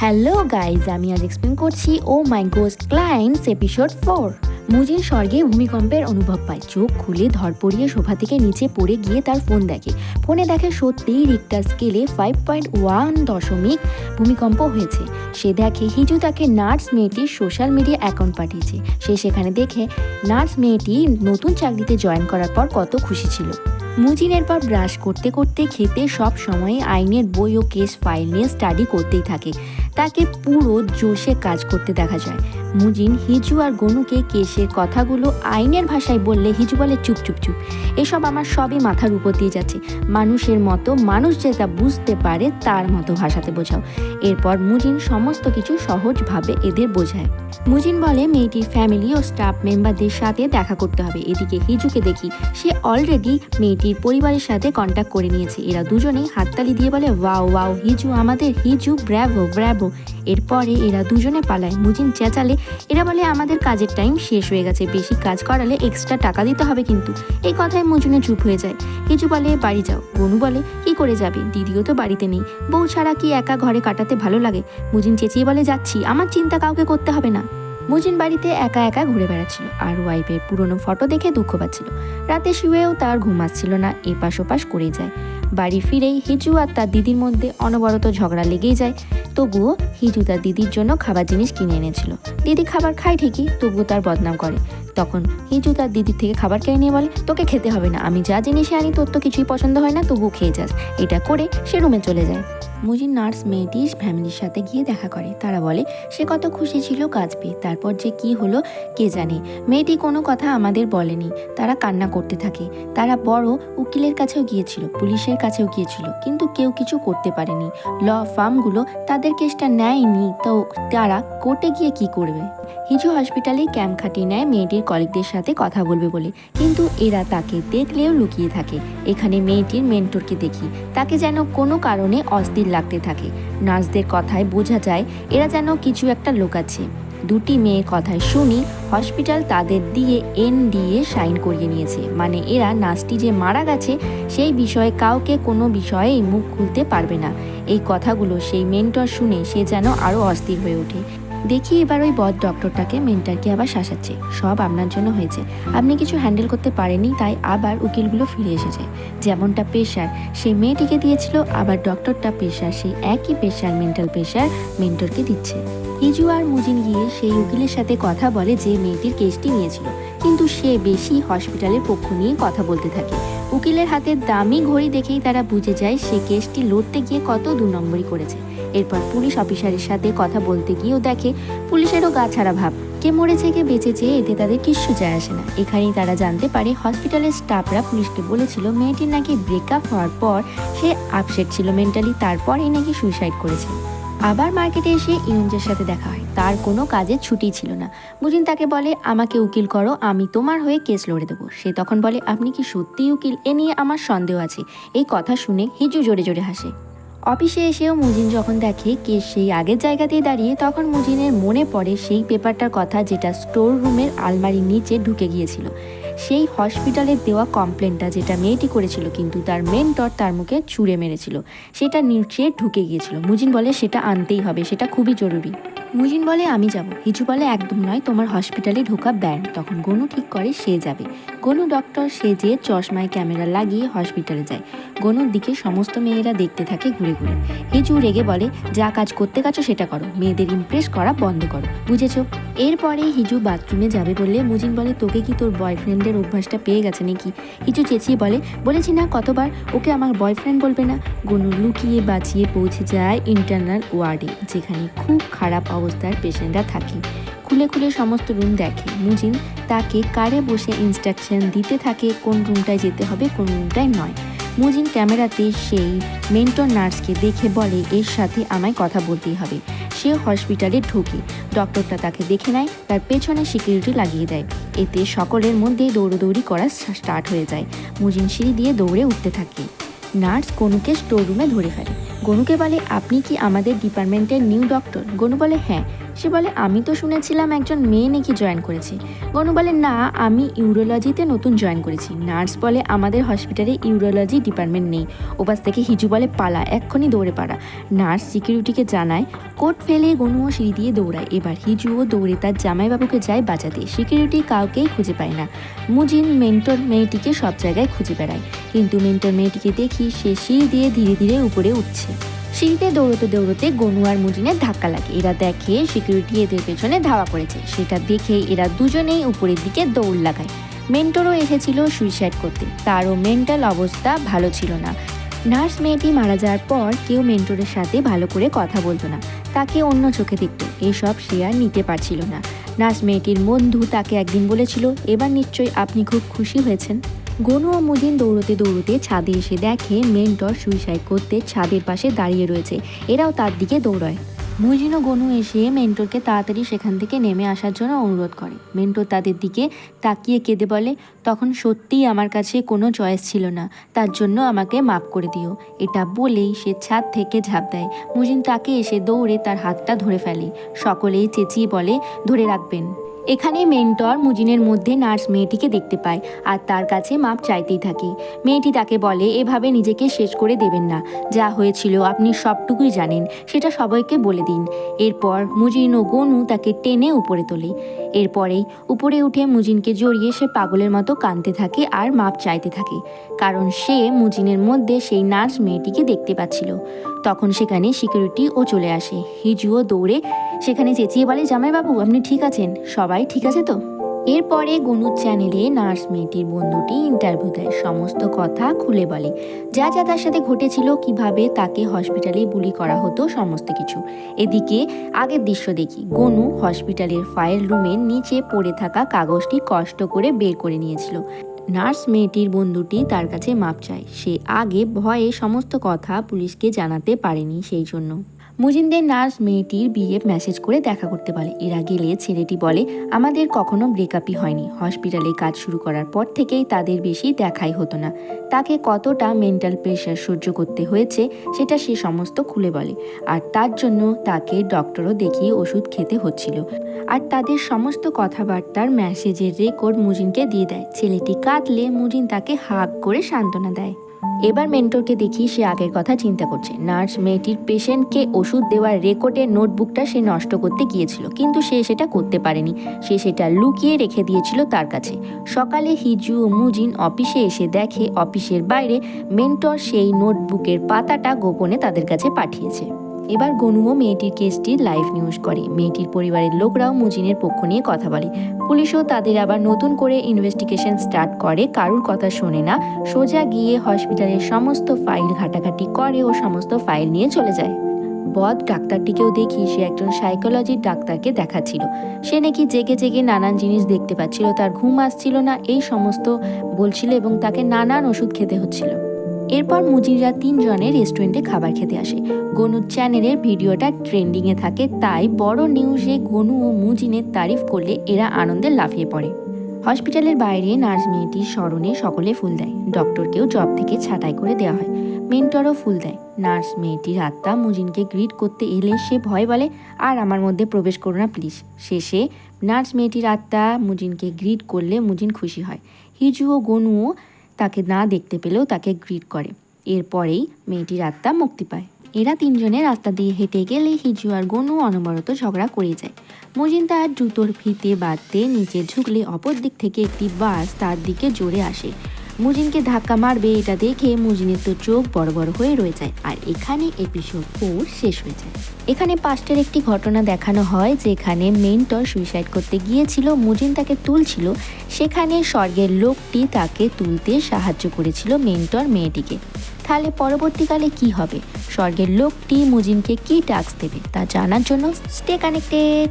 Hello guys আমি আজ explain করছি ও my ghost clients episode four মুজিন স্বর্গে ভূমিকম্পের অনুভব পায়। চোখ খুলে ধরপড়িয়ে সোফা থেকে নিচে পড়ে গিয়ে তার ফোন দেখে। ফোনে দেখে সত্যিই রিক্টার স্কেলে ফাইভ পয়েন্ট ওয়ান দশমিক ভূমিকম্প হয়েছে। সে দেখে হিজু তাকে নার্স মেয়েটির সোশ্যাল মিডিয়া অ্যাকাউন্ট পাঠিয়েছে। সে সেখানে দেখে, নার্স মেয়েটি নতুন চাকরিতে জয়েন করার পর কত খুশি ছিল। মুজিনের পর ব্রাশ করতে করতে খেতে সব সময় আইনের বই ও কেস ফাইল নিয়ে স্টাডি করতেই থাকে। তাকে পুরো জোশে কাজ করতে দেখা যায়। মুজিন, হিজু আর গনুকে কেসের কথাগুলো আইনের ভাষায় বললে হিজু বলে, চুপ চুপ চুপ। এসব আমার সবই মাথার উপর দিয়ে যাচ্ছে। মানুষের মতো মানুষ যেটা বুঝতে পারে, তার মতো ভাষাতে বোঝাও। এরপর মুজিন সমস্ত কিছু সহজভাবে এদের বোঝায়। মুজিন বলে, মেয়েটির ফ্যামিলি ও স্টাফ মেম্বারদের সাথে দেখা করতে হবে। এদিকে হিজুকে দেখি। সে অলরেডি মেয়েটির পরিবারের সাথে কন্ট্যাক্ট করে নিয়েছে। এরা দুজনেই হাততালি দিয়ে বলে, ওয়াও ওয়াও, হিজু আমাদের, হিজু, ব্র্যাভো ব্র্যাভো। এরপরে এরা দুজনে পালায়। মুজিন চেঁচালে, এরা বলে, আমাদের কাজের টাইম শেষ হয়ে গেছে, বেশি কাজ করালে এক্সট্রা টাকা দিতে হবে কিন্তু। এই কথায় মুজুনে চুপ হয়ে যায়। হিজু বলে, বাড়ি যাও। বনু বলে, কি করে যাবে? দিদিও তো বাড়িতে নেই। বউ ছাড়া কি একা ঘরে কাটাতে ভালো লাগে? মুজিন চেঁচিয়ে বলে, যাচ্ছি। আমার চিন্তা কাউকে করতে হবে না। মুজিন বাড়িতে একা একা ঘুরে বেড়াচ্ছিল আর ওয়াইফের পুরনো ফটো দেখে দুঃখ পাচ্ছিল। রাতে শুয়েও তার ঘুম আসছিল না, এপাশ ওপাশ করে যায়। বাড়ি ফিরেই হিজু আর তার দিদির মধ্যে অনবরত ঝগড়া লেগেই যায়। তবুও হিজু তার দিদির জন্য খাবার জিনিস কিনে এনেছিল। দিদি খাবার খায় ঠিকই, তবুও তার বদনাম করে। তখন হিজু তার দিদির থেকে খাবার কিনে নিয়ে বলে, তোকে খেতে হবে না, আমি যা জিনিসে আনি তোর তো কিছুই পছন্দ হয় না, তবুও খেয়ে যাস। এটা করে সে রুমে চলে যায়। মুজির নার্স মেয়েটি ফ্যামিলির সাথে গিয়ে দেখা করে। তারা বলে, সে কত খুশি ছিল কাজ পেয়ে তারপর যে কি হলো কে জানে? মেয়েটি কোনো কথা আমাদের বলেনি, তারা কান্না করতে থাকে। তারা বড় উকিলের কাছেও গিয়েছিল, পুলিশের কাছেও গিয়েছিল, কিন্তু কেউ কিছু করতে পারেনি। ল ফার্মগুলো তাদের কেসটা নেয়নি, তো তারা কোর্টে গিয়ে কি করবে? হিজু হসপিটালে ক্যাম্প খাটিয়ে নেয় মেয়েটির কলিগদের সাথে কথা বলবে বলে। কিন্তু এরা তাকে দেখলেও লুকিয়ে থাকে। এখানে মেয়েটির মেন্টরকে দেখি। তাকে যেন কোনো কারণে অস্থির লাগতে থাকে। নার্সদের কথায় বোঝা যায়, এরা যেন কিছু একটা লোকাচ্ছে। দুটি মেয়ে কথায় শুনি, হসপিটাল তাদের দিয়ে এন দিয়ে সাইন করিয়ে নিয়েছে। মানে এরা নার্সটি যে মারা গেছে, সেই বিষয়ে কাউকে কোনো বিষয়েই মুখ খুলতে পারবে না। এই কথাগুলো সেই মেন্টর শুনে সে যেন আরও অস্থির হয়ে ওঠে। দেখি এবার ওই বদ ডক্টরটাকে, মেন্টারকে আবার শাসাচ্ছে। সব আপনার জন্য হয়েছে। আপনি কিছু হ্যান্ডেল করতে পারেনি তাই আবার উকিলগুলো ফিরে এসেছে। যেমনটা পেশার, সেই মেয়েটিকে দিয়েছিল, আবার ডক্টরটা পেশার, সেই একই পেশার, মেন্টাল পেশার মেন্টরকে দিচ্ছে। হিজু আর মুজিন গিয়ে সেই উকিলের সাথে কথা বলে যে মেয়েটির কেসটি নিয়েছিল। কিন্তু সে বেশি হসপিটালের পক্ষ নিয়ে কথা বলতে থাকে। উকিলের হাতে দামি ঘড়ি দেখেই তারা বুঝে যায়, সে কেসটি লড়তে গিয়ে কত দু নম্বরই করেছে। এরপর পুলিশ অফিসারের সাথে কথা বলতে গিয়েও দেখে পুলিশেরও গা ছাড়া ভাব। কে মরেছে, কে বেঁচেছে, এতে তাদের কিচ্ছু যায় আসে না। এখানেই তারা জানতে পারে, হসপিটালের স্টাফরা পুলিশকে বলেছিল মেয়েটির নাকি ব্রেকআপ হওয়ার পর সে আপসেট ছিল মেন্টালি তারপরই নাকি সুইসাইড করেছে। আবার মার্কেটে এসে ইউনজের সাথে দেখা হয়। তার কোনো কাজে ছুটি ছিল না। মুজিন তাকে বলে, আমাকে উকিল করো, আমি তোমার হয়ে কেস লড়ে দেবো। সে তখন বলে, আপনি কি সত্যিই উকিল? এ নিয়ে আমার সন্দেহ আছে। এই কথা শুনে হিজু জোরে জোরে হাসে। অফিসে এসেও মুজিন যখন দেখে কে সেই আগের জায়গাতেই দাঁড়িয়ে, তখন মুজিনের মনে পড়ে সেই পেপারটার কথা যেটা স্টোর রুমের আলমারির নিচে ঢুকে গিয়েছিল। সেই হসপিটালের দেওয়া কমপ্লেনটা যেটা মেয়েটি করেছিল, কিন্তু তার মেন্টর তার মুখে ছুঁড়ে মেরেছিল। সেটা নিচে ঢুকে গিয়েছিল। মুজিন বলে, সেটা আনতেই হবে, সেটা খুবই জরুরি। মুজিন বলে, আমি যাব। হিজু বলে, একদম নয়, তোমার হসপিটালে ঢোকা ব্যান তখন গনু ঠিক করে, সে যাবে। গনু ডক্টর, সে যে চশমায় ক্যামেরা লাগিয়ে হসপিটালে যায়। গনুর দিকে সমস্ত মেয়েরা দেখতে থাকে ঘুরে ঘুরে। হিজু রেগে বলে, যা কাজ করতে গেছো সেটা করো, মেয়েদের ইমপ্রেস করা বন্ধ করো। বুঝেছ? এরপরে হিজু বাথরুমে যাবে বললে মুজিন বলে, তোকে কি তোর বয়ফ্রেন্ডের অভ্যাসটা পেয়ে গেছে নাকি? হিজু চেঁচিয়ে বলে, বলেছি না, কতবার? ওকে আমার বয়ফ্রেন্ড বলবে না। গনু লুকিয়ে বাঁচিয়ে পৌঁছে যায় ইন্টারনাল ওয়ার্ডে যেখানে খুব খারাপ অবস্থার পেশেন্টরা থাকে। খুলে খুলে সমস্ত রুম দেখে। মুজিন তাকে কারে বসে ইনস্ট্রাকশন দিতে থাকে, কোন রুমটায় যেতে হবে, কোন রুমটায় নয়। মুজিন ক্যামেরাতে সেই মেন্টর নার্সকে দেখে বলে, এর সাথে আমায় কথা বলতেই হবে। সে হসপিটালে ঢোকে। ডক্টরটা তাকে দেখে নেয়, তার পেছনে সিকিউরিটি লাগিয়ে দেয়। এতে সকলের মধ্যে দৌড়দৌড়ি করা স্টার্ট হয়ে যায়। মুজিন সিঁড়ি দিয়ে দৌড়ে উঠতে থাকে। নার্স গনুকে স্টোর রুমে ধরে ফেলে। গনুকে বলে, আপনি কি আমাদের ডিপার্টমেন্টের নিউ ডক্টর গনু বলে হ্যাঁ। সে বলে আমি তো শুনেছিলাম একজন মেয়ে নাকি জয়েন করেছে। গনু বলে না, আমি ইউরোলজিতে নতুন জয়েন করেছি। নার্স বলে আমাদের হসপিটালে ইউরোলজি ডিপার্টমেন্ট নেই। ওপাশ থেকে হিজু বলে পালা, এক্ষুনি দৌড়ে পাড়া নার্স সিকিউরিটিকে জানায়, কোট ফেলে গনুও সিঁড়ি দিয়ে দৌড়ায়। এবার হিজুও দৌড়ে তার জামাইবাবুকে যায় বাঁচাতে। সিকিউরিটি কাউকেই খুঁজে পায় না। মুজিন মেন্টর মেয়েটিকে সব জায়গায় খুঁজে বেড়ায়। কিন্তু মেন্টর মেয়েটিকে দেখি সে সিঁড়ি দিয়ে ধীরে ধীরে উপরে উঠছে। সিঁড়িতে দৌড়তে দৌড়তে গনু আর মুজিনের ধাক্কা লাগে। এরা দেখে সিকিউরিটি এদের পেছনে ধাওয়া করেছে। সেটা দেখে এরা দুজনেই উপরের দিকে দৌড় লাগায়। মেন্টরও এসেছিল সুইসাইড করতে। তারও মেন্টাল অবস্থা ভালো ছিল না। নার্স মেয়েটি মারা যাওয়ার পর কেউ মেন্টরের সাথে ভালো করে কথা বলতো না। তাকে অন্য চোখে দেখতো। এসব সে আর নিতে পারছিল না। নার্স মেয়েটির বন্ধু তাকে একদিন বলেছিল, এবার নিশ্চয়ই আপনি খুব খুশি হয়েছেন। গনু ও মুদিন দৌড়তে দৌড়তে ছাদে এসে দেখে মেন্টর সুইসাইড করতে ছাদের পাশে দাঁড়িয়ে রয়েছে। এরাও তার দিকে দৌড়ায়। মুজিন ও গনু এসে মেন্টরকে তাড়াতাড়ি সেখান থেকে নেমে আসার জন্য অনুরোধ করে। মেন্টর তাদের দিকে তাকিয়ে কেঁদে বলে, তখন সত্যিই আমার কাছে কোনো চয়েস ছিল না। তার জন্য আমাকে মাফ করে দিও। এটা বলেই সে ছাদ থেকে ঝাঁপ দেয়। মুজিন তাকে এসে দৌড়ে তার হাতটা ধরে ফেলে। সকলেই চেঁচিয়ে বলে, ধরে রাখবেন। এখানে মেন্টর মুজিনের মধ্যে নার্স মেয়েটিকে দেখতে পায়, আর তার কাছে মাপ চাইতেই থাকে। মেয়েটি তাকে বলে, এভাবে নিজেকে শেষ করে দেবেন না। যা হয়েছিল আপনি সবটুকুই জানেন, সেটা সবাইকে বলে দিন। এরপর মুজিন ও গনু তাকে টেনে উপরে তোলে। এরপরেই উপরে উঠে মুজিনকে জড়িয়ে সে পাগলের মতো কাঁদতে থাকে আর মাপ চাইতে থাকে, কারণ সে মুজিনের মধ্যে সেই নার্স মেয়েটিকে দেখতে পাচ্ছিল। তখন সেখানে সিকিউরিটি ও চলে আসে। হিজুও দৌড়ে সেখানে চেঁচিয়ে বলে, জামাইবাবু, আপনি ঠিক আছেন? সবাই ঠিক আছে তো? এরপরে গনুর চ্যানেলে নার্স মেয়েটির বন্ধুটি ইন্টারভিউ দেয়। সমস্ত কথা খুলে বলে। যা যা তার সাথে ঘটেছিল, কীভাবে তাকে হসপিটালে বুলি করা হতো, সমস্ত কিছু। এদিকে আগের দৃশ্য দেখি। গনু হসপিটালের ফাইল রুমের নিচে পড়ে থাকা কাগজটি কষ্ট করে বের করে নিয়েছিল। নার্স মেয়েটির বন্ধুটি তার কাছে মাপ চায়। সে আগে ভয়ে সমস্ত কথা পুলিশকে জানাতে পারেনি সেই জন্য। মুজিনদের নার্স মেয়েটির বিয়ে মেসেজ করে দেখা করতে বলে এরা গেলে ছেলেটি বলে, আমাদের কখনো ব্রেকআপই হয়নি। হসপিটালে কাজ শুরু করার পর থেকেই তাদের বেশি দেখাই হতো না। তাকে কতটা মেন্টাল প্রেশার সহ্য করতে হয়েছে, সেটা সে সমস্ত খুলে বলে। আর তার জন্য তাকে ডক্টরও দেখিয়ে ওষুধ খেতে হচ্ছিল। আর তাদের সমস্ত কথাবার্তার মেসেজের রেকর্ড মুজিনকে দিয়ে দেয়। ছেলেটি কাঁদলে মুজিন তাকে হাগ করে সান্ত্বনা দেয়। এবার মেন্টরকে দেখি সে আগের কথা চিন্তা করছে। নার্স মেয়েটির পেশেন্টকে ওষুধ দেওয়ার রেকর্ডে নোটবুকটা সে নষ্ট করতে গিয়েছিল, কিন্তু সে সেটা করতে পারেনি। সে সেটা লুকিয়ে রেখে দিয়েছিল তার কাছে। সকালে হিজু মুজিন অফিসে এসে দেখে অফিসের বাইরে মেন্টর সেই নোটবুকের পাতাটা গোপনে তাদের কাছে পাঠিয়েছে। এবার গনুও মেয়েটির কেসটি লাইভ নিউজ করে। মেয়েটির পরিবারের লোকরাও মুজিনের পক্ষ নিয়ে কথা বলে। পুলিশও তাদের আবার নতুন করে ইনভেস্টিগেশন স্টার্ট করে। কারুর কথা শোনে না। সোজা গিয়ে হসপিটালের সমস্ত ফাইল ঘাটাঘাটি করে ও সমস্ত ফাইল নিয়ে চলে যায়। বদ ডাক্তারটিকেও দেখি সে একজন সাইকোলজির ডাক্তারকে দেখাচ্ছিল। সে নাকি জেগে জেগে নানান জিনিস দেখতে পাচ্ছিল, তার ঘুম আসছিল না, এই সমস্ত বলছিল এবং তাকে নানান ওষুধ খেতে হচ্ছিল। এরপর মুজিরা তিনজনে রেস্টুরেন্টে খাবার খেতে আসে। গনুর চ্যানেলের ভিডিওটা ট্রেন্ডিংয়ে থাকে, তাই বড় নিউজে গনু ও মুজিনের তারিফ করলে এরা আনন্দে লাফিয়ে পড়ে। হসপিটালের বাইরে নার্স মেয়েটির স্মরণে সকলে ফুল দেয়। ডক্টরকেও জব থেকে ছাঁটাই করে দেওয়া হয়। মেন্টরও ফুল দেয়। নার্স মেয়েটির আত্মা মুজিনকে গ্রিট করতে এলে সে ভয় বলে, আর আমার মধ্যে প্রবেশ করো না, প্লিজ। শেষে নার্স মেয়েটির আত্মা মুজিনকে গ্রিট করলে মুজিন খুশি হয়। হিজু ও গনুও তাকে না দেখতে পেলেও তাকে গ্রিট করে। এরপরেই মেয়েটির আত্মা মুক্তি পায়। এরা তিনজনে রাস্তা দিয়ে হেঁটে গেলে হিজু আর গনু অনবরত ঝগড়া করে যায়। মজিন তার জুতোর ফিতে বাঁধতে নিচে ঝুঁকলে অপর দিক থেকে একটি বাস তার দিকে জোরে আসে। মুজিনকে ধাক্কা মারবে এটা দেখে মুজিনের তো চোখ বড় বড় হয়ে রয়ে যায় আর এখানে এপিসোড ফোর শেষ হয়ে যায় এখানে পাস্টের একটি ঘটনা দেখানো হয়, যেখানে মেন্টর সুইসাইড করতে গিয়েছিল, মুজিন তাকে তুলছিল। সেখানে স্বর্গের লোকটি তাকে তুলতে সাহায্য করেছিল মেন্টর মেয়েটিকে। তাহলে পরবর্তীকালে কি হবে? স্বর্গের লোকটি মুজিনকে কি টাস্ক দেবে? তা জানার জন্য স্টে কানেক্টেড